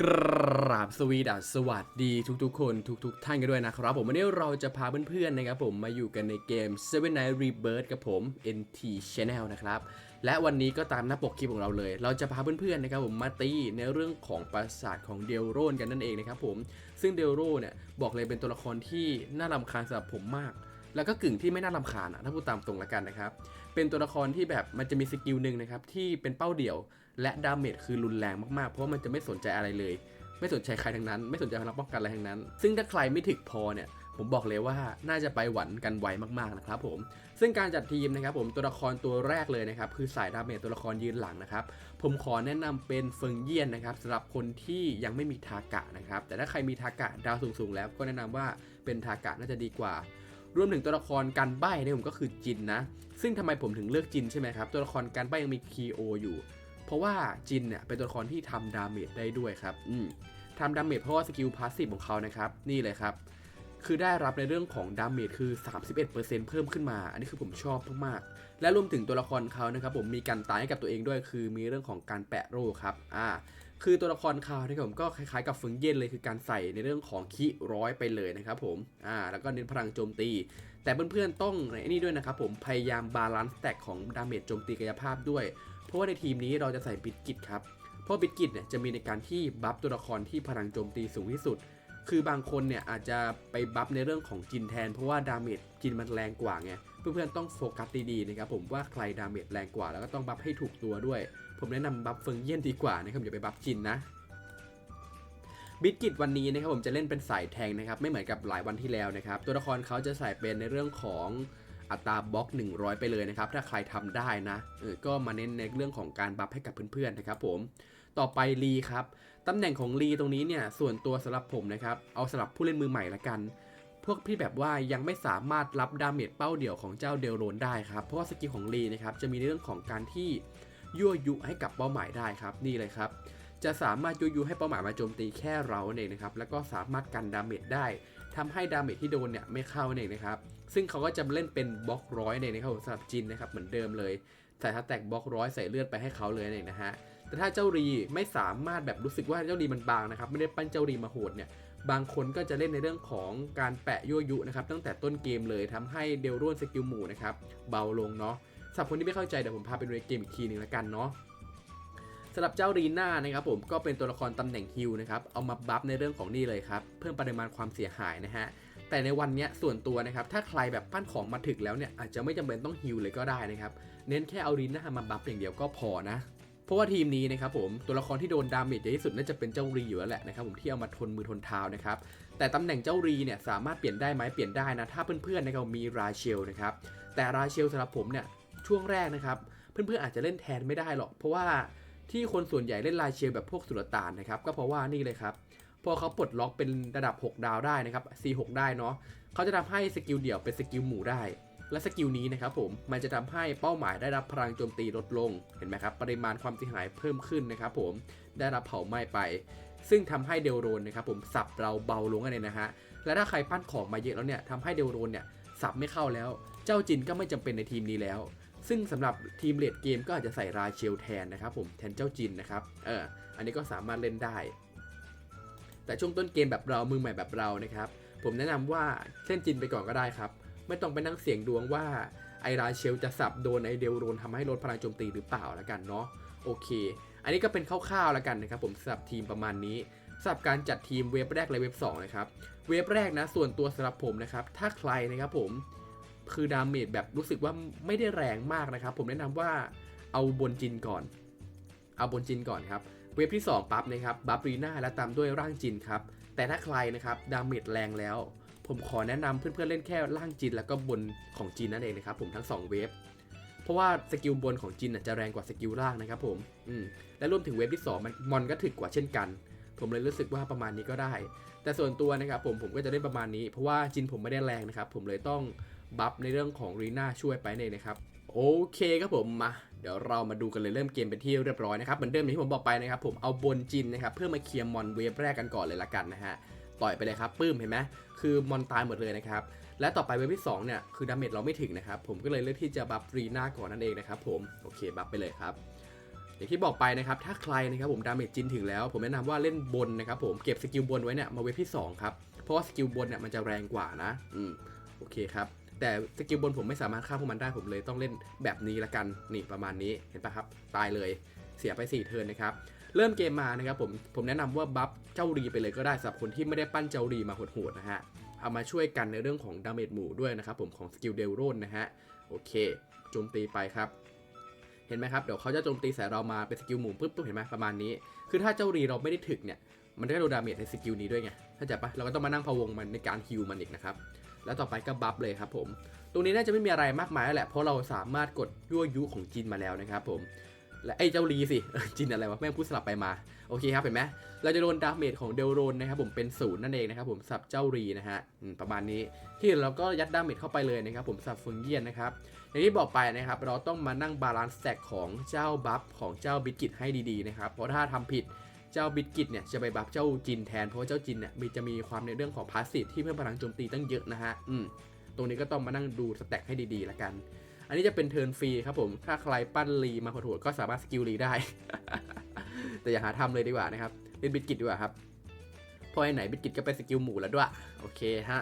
กราบสวีดัสสวัสดีทุกๆ คนทุกๆท่านกันด้วยนะครับ ผมวันนี้เราจะพาเพื่อนๆนะครับผมมาอยู่กันในเกม Seven Night Rebirth กับผม NT Channel นะครับและวันนี้ก็ตามหน้าปกคลิปของเราเลย เราจะพาเพื่อนๆนะครับผมมาตีในเรื่องของปราสาทของเดลโรนกันนั่นเองนะครับผมซึ่งเดลโรเนี่ยบอกเลยเป็นตัวละครที่น่ารำคาญสำหรับผมมากแล้วก็กึ่งที่ไม่น่ารำคาญอะถ้าพูดตามตรงละกันนะครับ เป็นตัวละครที่แบบมันจะมีสกิลหนึ่งนะครับที่เป็นเป้าเดี่ยว และดาเมจคือรุนแรงมากๆ เพราะว่ามันจะไม่สนใจอะไรเลย ไม่สนใจใครทั้งนั้น ไม่สนใจพลังป้องกันอะไรทั้งนั้น ซึ่งถ้าใครไม่ถึกพอเนี่ยผมบอกเลยว่าน่าจะไปหวันกันไวมากๆนะครับผมซึ่งการจัดทีมนะครับผมตัวละครตัวแรกเลยนะครับคือสายดาเมจตัวละครยืนหลังนะครับผมขอแนะนำเป็นเฟิงเยียนนะครับสำหรับคนที่ยังไม่มีทากะนะครับแต่ถ้าใครมีทากะดาวสูงๆ แล้วก็แนะนำว่าเป็นทากะน่าจะดีกว่ารวมถึงตัวละครการใบ้เนี่ยผมก็คือจินนะซึ่งทำไมผมถึงเลือกจินใช่ไหมครับตัวละครการใบ้ยังมีคีโออยู่ เพราะว่าจินเนี่ยเป็นตัวละครที่ทำดาเมจได้ด้วยครับอืมทำดาเมจเพราะว่าสกิลพาสซีฟของเขานะครับนี่เลยครับ คือได้รับในเรื่องของดาเมจคือ 31%เพิ่มขึ้นมา อันนี้คือผมชอบมากๆและรวมถึงตัวละครเขานะครับผมมีการตายให้กับตัวเองด้วย คือมีเรื่องของการแปะโร่ครับอ่าคือตัวละครเขานะครับผมก็คล้ายๆกับเฟิงเย็นเลยคือการใส่ในเรื่องของคิร้อยไปเลยนะครับผมอ่าแล้วก็เน้นพลังโจมตี แต่เพื่อนๆต้องในนี่ด้วยนะครับผมพยายามบาลานซ์แต็กของดาเมจโจมตีกายภาพด้วย เพราะว่าในทีมนี้เราจะใส่บิดกิตครับเพราะบิดกิตเนี่ยจะมีในการที่บัฟตัวละครที่พลังโจมตีสูงที่สุด คือบางคนเนี่ยอาจจะไปบัฟในเรื่องของจินแทน เพราะว่าดาเมจจินมันแรงกว่าไงเพื่อนๆต้องโฟกัสดีๆนะครับผมว่าใครดาเมจแรงกว่า แล้วก็ต้องบัฟให้ถูกตัวด้วย ผมแนะนำบัฟเฟิงเยี่ยนดีกว่านะครับอย่าไปบัฟจินนะบิดกิตวันนี้นะครับผมจะเล่นเป็นสายแทงนะครับไม่เหมือนกับหลายวันที่แล้วนะครับตัวละครเขาจะใส่เป็นในเรื่องของ อัตราบล็อก 100 ไปเลยนะครับ ถ้าใครทำได้นะเออก็มาเน้นในเรื่องของการบัฟให้กับเพื่อนๆนะครับผมต่อไปลีครับตำแหน่งของลีตรงนี้เนี่ยส่วนตัวสำหรับผมนะครับเอาสำหรับผู้เล่นมือใหม่ละกัน พวกพี่แบบว่ายังไม่สามารถรับดาเมจเป้าเดี่ยวของเจ้าเดลโรนได้ครับเพราะว่าสกิลของลีนะครับจะมีในเรื่องของการที่ยั่วยุให้กับเป้าหมายได้ครับนี่เลยครับ จะสามารถยุยุให้เป้าหมายมาโจมตีแค่เราเองนะครับ แล้วก็สามารถกันดาเมจได้ทำให้ดาเมจที่โดนเนี่ยไม่เข้าเองนะครับ ซึ่งเขาก็จะเล่นเป็นบล็อกร้อยเองนะครับสำหรับจินนะครับเหมือนเดิมเลย ใส่ทัตแตกบล็อกร้อยใส่เลือดไปให้เขาเลยเองนะฮะ แต่ถ้าเจ้ารีไม่สามารถแบบรู้สึกว่าเจ้ารีมันบางนะครับ ไม่ได้ปั้นเจ้ารีมาโหดเนี่ย บางคนก็จะเล่นในเรื่องของการแปะยั่วยุนะครับตั้งแต่ต้นเกมเลยทำให้เดลโรนสกิลหมู่นะครับเบาลงเนาะสำหรับคนที่ไม่เข้าใจเดี๋ยวผมพาไปดูในเกมอีกทีหนึ่งแล้วกันเนาะ สำหรับเจ้ารีน่านะครับผมก็เป็นตัวละครตำแหน่งฮิลนะครับเอามาบัฟในเรื่องของนี่เลยครับเพิ่มปริมาณความเสียหายนะฮะแต่ในวันนี้ส่วนตัวนะครับถ้าใครแบบปั้นของมาถึกแล้วเนี่ยอาจจะไม่จำเป็นต้องฮิลเลยก็ได้นะครับเน้นแค่เอารีน่ามาบัฟอย่างเดียวก็พอนะเพราะว่าทีมนี้นะครับผมตัวละครที่โดนดาเมจเยอะที่สุดน่าจะเป็นเจ้ารีอยู่แล้วแหละนะครับผมที่เอามาทนมือทนเท้านะครับแต่ตำแหน่งเจ้ารีเนี่ยสามารถเปลี่ยนได้ไหมเปลี่ยนได้นะถ้าเพื่อนๆนะครับมีราเชลนะครับแต่ราเชลสำหรับผมเนี่ยช่วงแรกนะครับเพื่อนๆอาจจะเล่นแทนไม่ได้หรอก เพราะว่า ที่คนส่วนใหญ่เล่นลายเชลแบบพวกสุลต่านนะครับ ก็เพราะว่านี่เลยครับ พอเขาปลดล็อกเป็นระดับ 6 ดาวได้นะครับ C6 ได้เนาะเขาจะทำให้สกิลเดี่ยวเป็นสกิลหมู่ได้ และสกิลนี้นะครับผม มันจะทำให้เป้าหมายได้รับพลังโจมตีลดลง เห็นไหมครับ ปริมาณความเสียหายเพิ่มขึ้นนะครับผม ได้รับเผาไหม้ไป ซึ่งทำให้เดลโรนนะครับผมสับเราเบาลงกันเลยนะฮะ และถ้าใครปั้นของมาเยอะแล้วเนี่ยทำให้เดลโรนเนี่ยสับไม่เข้าแล้ว เจ้าจินก็ไม่จำเป็นในทีมนี้แล้ว ซึ่งสำหรับทีมเลดเกมก็อาจจะใส่ราเชลแทนนะครับผมแทนเจ้าจินนะครับเอออันนี้ก็สามารถเล่นได้ แต่ช่วงต้นเกมแบบเรามือใหม่แบบเรานะครับ ผมแนะนำว่าเล่นจินไปก่อนก็ได้ครับ ไม่ต้องไปนั่งเสี่ยงดวงว่าไอราเชลจะสับโดนไอเดลโรนทำให้ลดพลังโจมตีหรือเปล่าแล้วกันเนาะโอเค อันนี้ก็เป็นคร่าวๆแล้วกันนะครับ ผมสำหรับทีมประมาณนี้สำหรับการจัดทีมเว็บแรกและเว็บ2นะครับเว็บแรกนะส่วนตัวสำหรับผมนะครับถ้าใครนะครับผม คือดาเมจแบบรู้สึกว่าไม่ได้แรงมากนะครับ ผมแนะนำว่าเอาบนจินก่อน เอาบนจินก่อนครับ เว็บที่ 2 ปั๊บนะครับบัฟรีน่าและตามด้วยร่างจินครับ แต่ถ้าใครนะครับดาเมจแรงแล้ว ผมขอแนะนำเพื่อนๆเล่นแค่ร่างจินแล้วก็บนของจินนั่นเองนะครับผมทั้ง 2 เว็บเพราะว่าสกิลบนของจินจะแรงกว่าสกิลล่างนะครับผมอืมและรวมถึงเว็บที่2มันมอนก็ถึกกว่าเช่นกันผมเลยรู้สึกว่าประมาณนี้ก็ได้ แต่ส่วนตัวนะครับผมผมก็จะเล่นประมาณนี้ เพราะว่าจินผมไม่ได้แรงนะครับ ผมเลยต้อง บัฟในเรื่องของรีน่าช่วยไปเนี่ยนะครับโอเคครับผมมาเดี๋ยวเรามาดูกันเลยเริ่มเกมเป็นที่เรียบร้อยนะครับเหมือนเดิมอย่างที่ผมบอกไปนะครับผมเอาบนจินนะครับเพื่อมาเคลียร์มอนเวฟแรกกันก่อนเลยละกันนะฮะต่อยไปเลยครับปื้มเห็นไหมคือมอนตายหมดเลยนะครับและต่อไปเวฟที่2เนี่ยคือดาเมจเราไม่ถึงนะครับผมก็เลยเลือกที่จะบัฟรีน่าก่อนนั่นเองนะครับผมโอเคบัฟไปเลยครับอย่างที่บอกไปนะครับถ้าใครนะครับผมดาเมจจินถึงแล้ว ผมแนะนำว่าเล่นบนนะครับผมเก็บสกิลบนไว้เนี่ยมาเวฟที่2ครับเพราะว่าสกิลบนเนี่ยมันจะแรงกว่านะอืมโอเคครับ แต่สกิลบนผมไม่สามารถฆ่าพวกมันได้ผมเลยต้องเล่นแบบนี้ละกันนี่ประมาณนี้เห็นปะครับ ตายเลยเสียไป 4 เทิร์นนะครับเริ่มเกมมานะครับผมผมแนะนำว่าบัฟเจ้ารีไปเลยก็ได้สำหรับคนที่ไม่ได้ปั้นเจ้ารีมาโหดๆนะฮะเอามาช่วยกันในเรื่องของดาเมจหมู่ด้วยนะครับผมของสกิลเดลโรนนะฮะโอเคโจมตีไปครับเห็นไหมครับเดี๋ยวเขาจะโจมตีใส่เรามาเป็นสกิลหมู่ปุ๊บปุ๊บเห็นไหมประมาณนี้ คือถ้าเจ้ารีเราไม่ได้ถึกเนี่ยมันก็โดนดาเมจในสกิลนี้ด้วยไงเข้าใจปะเราก็ต้องมานั่งพะวงมันในการฮิวมันอีกนะครับ แล้วต่อไปก็บัฟเลยครับผมตรงนี้น่าจะไม่มีอะไรมากมายแล้วแหละเพราะเราสามารถกดยั่วยุของจินมาแล้วนะครับผมและไอ้เจ้าลีสิจินอะไรวะแม่งพูดสลับไปมาโอเคครับเห็นไหมเราจะโดนดาเมจของเดลโรนนะครับผมเป็นศูนย์นั่นเองนะครับผมสับเจ้ารีนะฮะประมาณนี้ที่เหลือเราก็ยัดดาเมจเข้าไปเลยนะครับผมสับฟึงเยียนนะครับอย่างที่บอกไปนะครับเราต้องมานั่งบาลานซ์แตกของเจ้าบัฟของเจ้าบิสกิตให้ดีๆนะครับเพราะถ้าทำผิด เจ้าบิสกิตเนี่ยจะไปบัฟเจ้าจินแทนเพราะว่าเจ้าจินเนี่ยมีจะมีความในเรื่องของพาสซีฟที่เพิ่มพลังโจมตีตั้งเยอะนะฮะอืมตรงนี้ก็ต้องมานั่งดูสแต็กให้ดีๆละกัน อันนี้จะเป็นเทิร์นฟรีครับผม ถ้าใครปั้นรีมาโหดก็สามารถสกิลรีได้ แต่อย่าหาทำเลยดีกว่านะครับเล่นบิดกิตดีกว่าครับเพอไอ้ไหนบิดกิตก็เป็นสกิลหมู่แล้วด้วยโอเคฮะ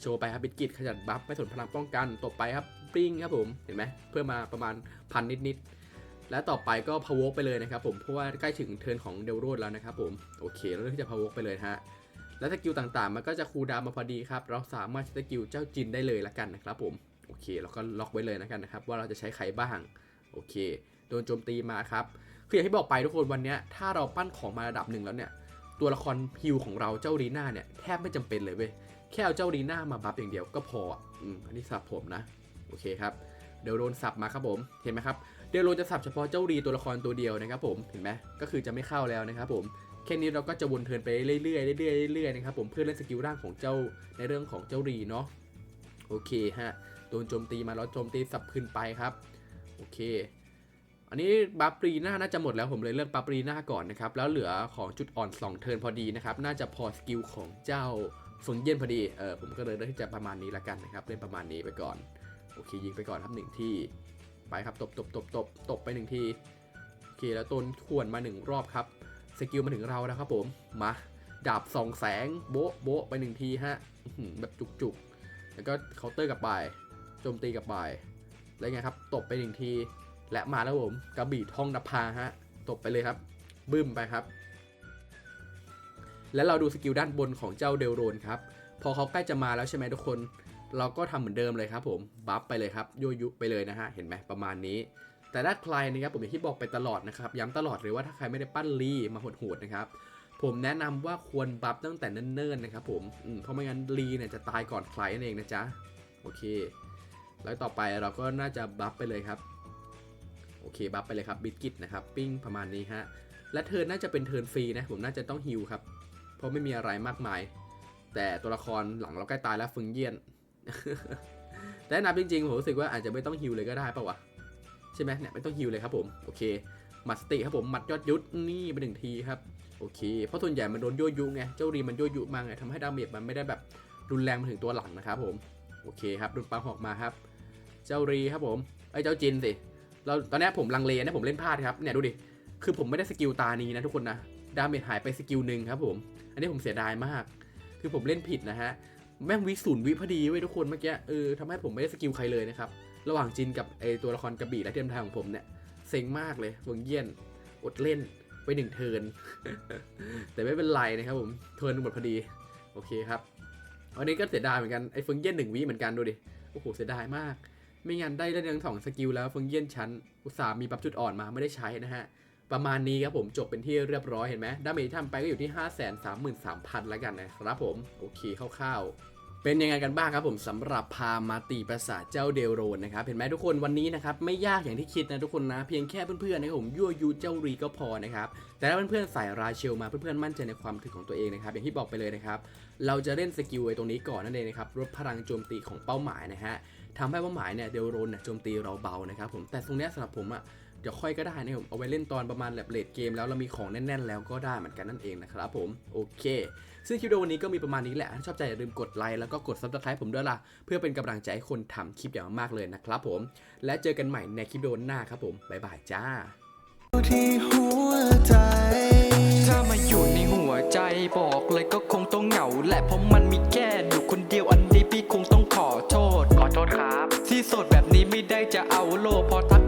โชว์ไปครับบิดกิตขยันบัฟไม่สนพลังป้องกันตบไปครับปิ้งครับผมเห็นไหมเพื่อมาประมาณพันนิดๆ และต่อไปก็พะวกไปเลยนะครับผมเพราะว่าใกล้ถึงเทิร์นของเดลโรดแล้วนะครับผมโอเคแล้วที่จะพะวกไปเลยฮะแล้วสกิลต่างๆ มันก็จะคูลดาวมาพอดีครับเราสามารถใช้สกิลเจ้าจินได้เลยละกันนะครับผมโอเคเราก็ล็อกไว้เลยนะกันนะครับว่าเราจะใช้ใครบ้างโอเคโดนโจมตีมาครับคืออย่างที่บอกไปทุกคนวันนี้ถ้าเราปั้นของมาระดับหนึ่งแล้วเนี่ยตัวละครฮิวของเราเจ้ารีน่าเนี่ยแทบไม่จำเป็นเลยเว้ยแค่เอาเจ้ารีน่ามาบัฟอย่างเดียวก็พออืมอันนี้สับผมนะโอเคครับเดี๋ยวโดนสับมาครับผมเห็นไหมครับ เดี๋ยวโดนจะสับเฉพาะเจ้ารีตัวละครตัวเดียวนะครับผมเห็นไหมก็คือจะไม่เข้าแล้วนะครับผมแค่นี้เราก็จะวนเทินไปเรื่อยๆเรื่อยๆเรื่อยๆนะครับผมเพื่อเล่นสกิลร่างของเจ้าในเรื่องของเจ้ารีเนาะโอเคฮะโดนโจมตีมาแล้วโจมตีสับคืนไปครับโอเค อันนี้บัฟปรีหน้าน่าจะหมดแล้วผมเลยเลือกบัฟปรีหน้าก่อนนะครับแล้วเหลือของจุดอ่อน2เทินพอดีนะครับน่าจะพอสกิลของเจ้าฝนเย็นพอดีเออผมก็เลยเลือกที่จะประมาณนี้ละกันนะครับเล่นประมาณนี้ไปก่อนโอเคยิงไปก่อนครับหนึ่งที่ ไปครับตบตบตบตบตบไปหนึ่งทีโอเคแล้วต้นขวนมาหนึ่งรอบครับสกิลมาถึงเราแล้วครับผมมาดาบส่องแสงโบ๊ะโบ๊ะไปหนึ่งทีฮะแบบจุกๆ แล้วก็เคาน์เตอร์กลับไปโจมตีกลับไปแล้วไงครับตบไปหนึ่งที และมาแล้วผมกระบี่ทองนภาฮะตบไปเลยครับ บึ้มไปครับ แล้วเราดูสกิลด้านบนของเจ้าเดลโรนครับ พอเขาใกล้จะมาแล้วใช่ไหมทุกคน เราก็ทำเหมือนเดิมเลยครับผมบัฟไปเลยครับโยยุไปเลยนะฮะเห็นไหมประมาณนี้ แต่ถ้าใครนะครับผมอย่างที่บอกไปตลอดนะครับย้ำตลอดเลยว่าถ้าใครไม่ได้ปั้นรีมาโหดๆนะครับผมแนะนำว่าควรบัฟตั้งแต่เนิ่นๆนะครับผมเพราะไม่งั้นรีเนี่ยจะตายก่อนใครนั่นเองนะจ๊ะโอเค แล้วต่อไปเราก็น่าจะบัฟไปเลยครับโอเคบัฟไปเลยครับบิดกิตนะครับปิ้งประมาณนี้ฮะและเทิร์นน่าจะเป็นเทิร์นฟรีนะผมน่าจะต้องฮิวครับเพราะไม่มีอะไรมากมาย แต่ตัวละครหลังเราใกล้ตายแล้วฟึงเยียน แต่นับจริงๆผมรู้สึกว่าอาจจะไม่ต้องฮิวเลยก็ได้ปะวะใช่ไหมเนี่ยไม่ต้องฮิวเลยครับผมโอเคหมัดสติครับผมหมัดยอดยุทธนี่ไปหนึ่งทีครับโอเค เพราะส่วนใหญ่มันโดนยั่วยุไงเจ้ารีมันยั่วยุมาไงทำให้ดาเมจมันไม่ได้แบบรุนแรงมาถึงตัวหลังนะครับผมโอเคครับโดนปังหอกมาครับ เจ้ารีครับผมไอ้เจ้าจินสิเราตอนนี้ผมลังเลนะผมเล่นพลาดครับเนี่ยดูดิคือผมไม่ได้สกิลตานี้นะทุกคนนะดาเมจหายไปสกิลหนึ่งครับผม อันนี้ผมเสียดายมาก คือผมเล่นผิดนะฮะ แม่งวิศูนย์วิพอดีเว้ยทุกคนเมื่อกี้เออทำให้ผมไม่ได้สกิลใครเลยนะครับ ระหว่างจินกับไอตัวละครกระบี่และเทียมทางของผมเนี่ยเซ็งมากเลยเฟิงเยี่ยน อดเล่นไปหนึ่งเทิร์นแต่ไม่เป็นไรนะครับผม เทิร์นหมดพอดี โอเคครับวันนี้ก็เสียดายเหมือนกันไอ้เฟิงเยี่ยนหนึ่งวิเหมือนกันดูดิ โอ้โหเสียดายมาก ไม่งั้นได้เล่นทั้งสองสกิลแล้วเฟิงเยี่ยนชั้น อุตส่าห์มีปรับจุดอ่อนมาไม่ได้ใช้นะฮะ ประมาณนี้ครับผมจบเป็นที่เรียบร้อยเห็นไหมดาเมจที่ทำไปก็อยู่ที่ 5 3 3 3 0 0 0แล้วกันนะครับผมโอเคคร่าวๆเป็นยังไงกันบ้างครับผมสำหรับพามาตีประสาทเจ้าเดลโรนนะครับเห็นไหมทุกคนวันนี้นะครับไม่ยากอย่างที่คิดนะทุกคนนะเพียงแค่เพื่อนๆนะครับผมยั่วยุเจ้ารีก็พอนะครับแต่ถ้าเพื่อนๆใส่ราเชลมาเพื่อนๆมั่นใจในความถึกของตัวเองนะครับอย่างที่บอกไปเลยนะครับเราจะเล่นสกิลไว้ตรงนี้ก่อนนั่นเองนะครับลดพลังโจมตีของเป้าหมายนะฮะทำให้เป้าหมายเนี่ยเดลโรนเนี่ยโจมตีเราเบานะครับผมแต่ตรงเนี้สำหรับผมอะ เดี๋ยวค่อยก็ได้นะครัเอาไว้เล่นตอนประมาณแบบเลดเกมแล้วเรามีของแน่น ๆ แล้วก็ได้เหมือนกันนั่นเองนะครับผมโอเค ซึ่งคลิปวันนี้ก็มีประมาณนี้แหละถ้าชอบใจอย่าลืมกดไลค์แล้วก็กดซับสไครป์ผมด้วยล่ะเพื่อเป็นกำลังใจให้คนทำคลิปอย่างมากเลยนะครับผม และเจอกันใหม่ในคลิปวิดีหน้าครับผมบ๊ายบายจ้า ที่หัวใจ ถ้ามาอยู่ในหัวใจบอกเลยก็คงต้องเหงา และเพราะมันมีแค่อยู่คนเดียวอันนี้พี่คงต้องขอโทษ ขอโทษครับ ที่โสดแบบนี้ไม่ได้จะเอาโลพอทัก